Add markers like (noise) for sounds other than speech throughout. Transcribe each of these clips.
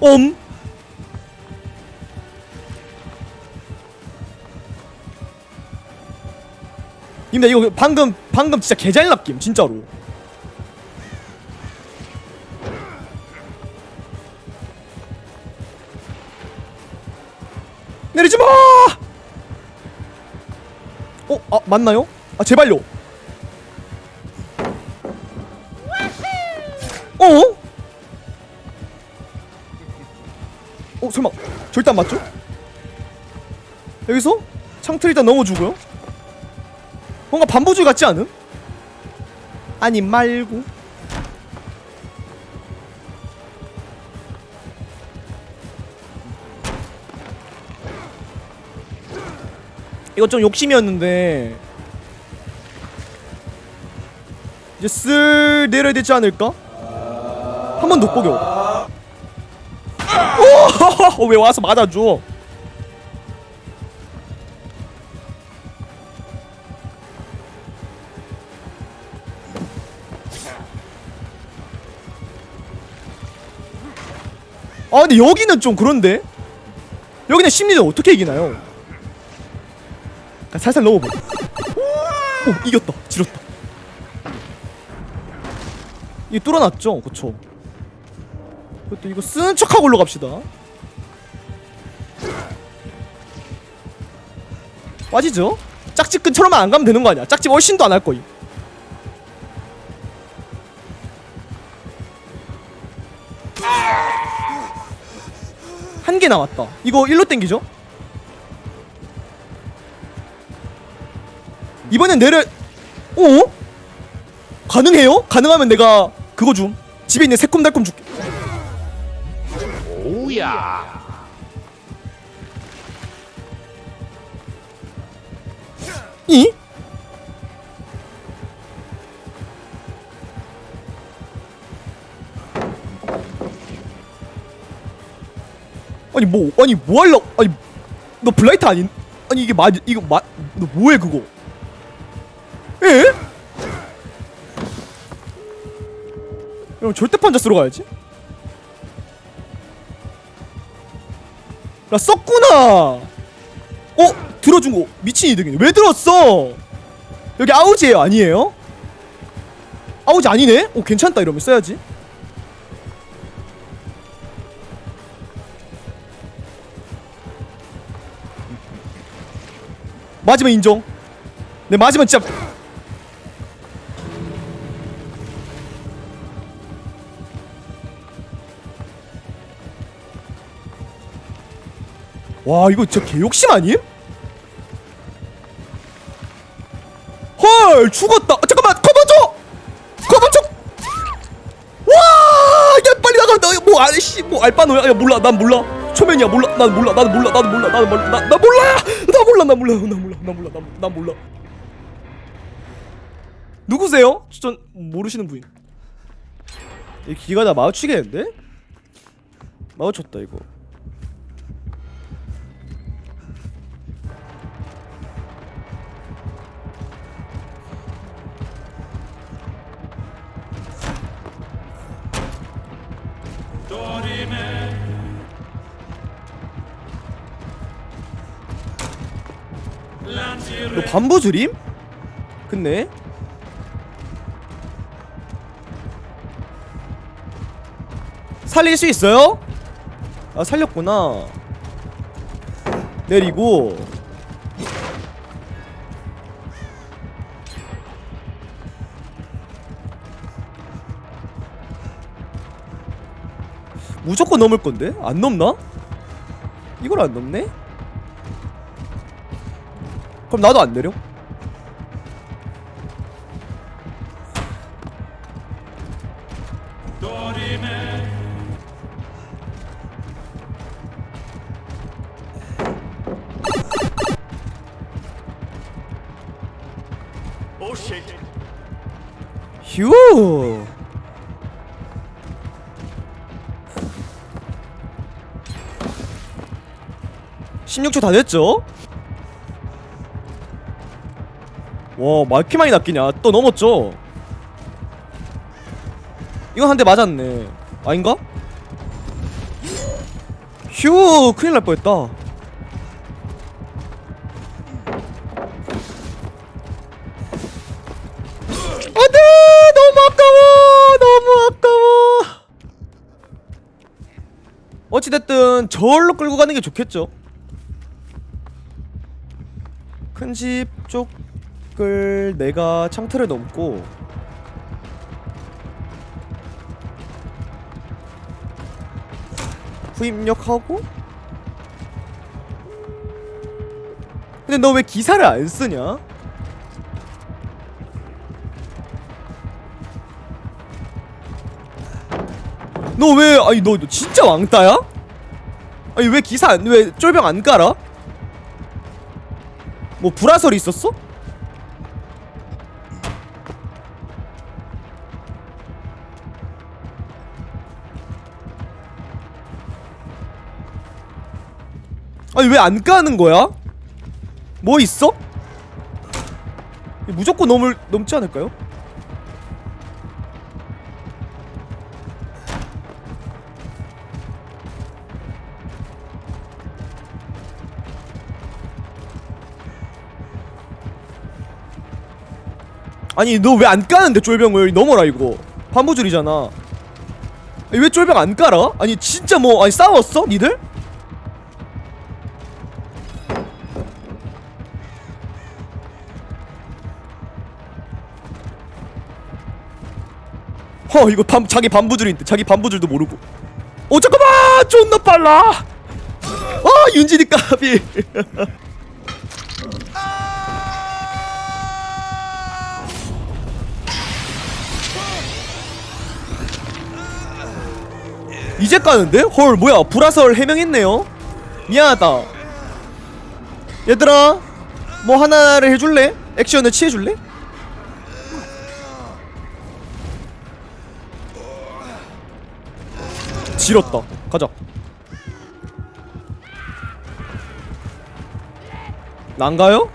엄. 근데 이거 방금 방금 진짜 개잘 납김 진짜로. 내리지 마. 어, 아 맞나요? 아 제발요. 설마 절대 안 맞죠? 여기서 창틀 일단 넘어주고요. 뭔가 반보줄 같지 않음? 아니 말고. 이거 좀 욕심이었는데 이제 쓸 내려야 되지 않을까? 한 번 더 뽀겨. 오! (laughs) 왜 와서 맞아줘? 아 근데 여기는 좀 그런데 여기는 심리는 어떻게 이기나요? 아, 살살 넣어보. 오 이겼다. 지렸다. 이게 뚫어놨죠, 그쵸? 그것도 이거 쓰는 척하고 올라갑시다. 빠지죠? 짝집 근처로만 안 가면 되는 거 아니야? 짝집 훨씬도 안 할 거임. 한개 남았다. 이거 일로 땡기죠? 이번엔 내려. 어? 가능해요? 가능하면 내가 그거 줌. 집에 있는 새콤달콤 줄게. 오야. 이? 아니 뭐 아니 뭐 할라 아니 너 블라이트 아닌 아니 이게 맞 이거 맞너 뭐해 그거 에? 그럼 절대 판자 쓰러 가야지 나 썼구나 어? 들어준 거 미친 이득이네 왜 들었어? 여기 아우지예요 아니에요? 아우지 아니네? 오 괜찮다 이러면 써야지 맞으면 인정 네 맞으면 진짜 와 이거 진짜 개욕심 아님? 헐 죽었다. 아, 잠깐만 커버줘! 커버줘! 와야 빨리 나가. 너뭐 아저씨 뭐 알바노야? 야 몰라 난 몰라. 초면이야 몰라. 난 몰라 난 몰라 난 몰라 난 몰라 나, 나 몰라 나 몰라 나 몰라 나 몰라 나 몰라 나, 나 몰라. 누구세요? 전 모르시는 분이 이 기가 다 마주치겠는데? 마주쳤다 이거 너 반부 줄임? 근데 살릴 수 있어요? 아 살렸구나 내리고 무조건 넘을 건데? 안 넘나? 이걸 안 넘네? 그럼 나도 안 내려? 휴. (16초) 다 됐죠? 와, 마 이렇게 많이 낚이냐? 또 넘었죠? 이건 한 대 맞았네. 아닌가? 휴 큰일 날 뻔했다 안돼 너무 아까워 너무 아까워 어찌됐든 저울로 끌고 가는 게 좋겠죠 큰 집 쪽 을 내가 창틀을 넘고 후입력하고 근데 너 왜 기사를 안 쓰냐? 너 왜 아니 너, 너 진짜 왕따야? 아니 왜 기사 안, 왜 쫄병 안 깔아? 뭐 불화설이 있었어? 아니 왜 안 까는 거야? 뭐 있어? 무조건 넘을 넘지 않을까요? 아니 너 왜 안 까는데 쫄병을 넘어라 이거 반부줄이잖아 왜 쫄병 안 깔아? 아니 진짜 뭐 아니 싸웠어 니들? 허 이거 반, 자기 반부줄인데 자기 반부줄도 모르고 어 잠깐만 존나 빨라 아 윤진이 까비 (laughs) 이제 까는데? 헐 뭐야 불화설 해명했네요 미안하다 얘들아 뭐 하나를 해줄래? 액션을 취해줄래? 지렸다. 가자. 난가요?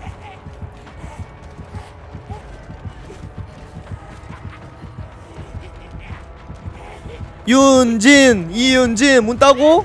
윤진 이윤진 문 따고